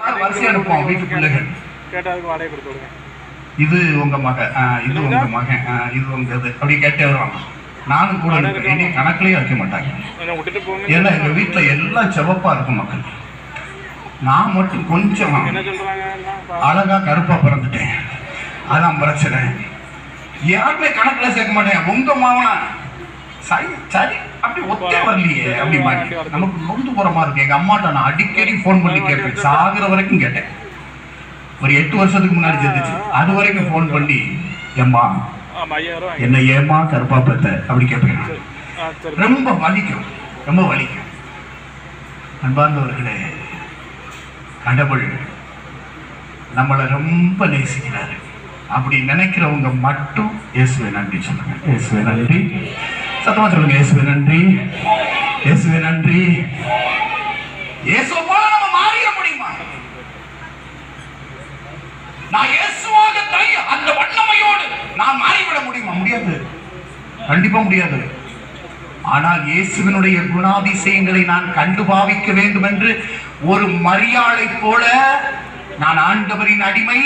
வரிசையா இருப்போம் வீட்டு பிள்ளைகள் கேட்டதுக்கு வாடகை கொடுத்து விடுங்க. இது உங்க மக ஆ, இது உங்க மகன் இது உங்க இது அப்படி கேட்டே வருவாங்க. நானும் கூட என்னை கணக்குலயே வைக்க மாட்டாங்க. ஏன்னா எங்க வீட்டுல எல்லாம் செவப்பா இருக்கும் மக்கள். நான் மட்டும் கொஞ்சம் அழகா கருப்பா பிறந்துட்டேன். அதான் பிரச்சனை. யாருமே கணக்குல சேர்க்க மாட்டேன். உங்க மாவன் சரி சரி அப்படி ஒத்தே வரலையே அப்படி மாட்டேன் நமக்கு நொந்து போற மாதிரி இருக்கு. எங்க அம்மாட்ட நான் அடிக்கடி ஃபோன் பண்ணி கேட்பேன். சாகுற வரைக்கும் கேட்டேன். ஒரு எட்டு வருஷத்துக்கு முன்னாடி செத்துச்சு அது வரைக்கும் ஃபோன் பண்ணி ரூபாய் என்ன ஏமா கருப்பா பெத்த அப்படி கேட்பேன் ரொம்ப வலிக்கும். ரொம்ப வலிக்கும். அன்பார்ந்தவர்களே கடவுள் நம்மளை ரொம்ப நேசிக்கிறாரு. அப்படி நினைக்கிறவங்க மட்டும் இயேசுவை நன்றி சொல்லுங்க. இயேசுவை நன்றி சத்தமா சொல்லுங்க இயேசுவே நன்றி. இயேசுவே நன்றி. இயேசுவை போல நம்ம மாறிட முடியுமா? நான் இயேசுவாக தை அந்த வண்ணமையோடு நான் மாறிவிட முடியுமா? முடியாது. கண்டிப்பா முடியாது. ஆனால் இயேசுவினுடைய குணாதிசயங்களை நான் கண்டு பாவிக்க வேண்டும் என்று ஒரு மரியாதை போல நான் ஆண்டவரின் அடிமை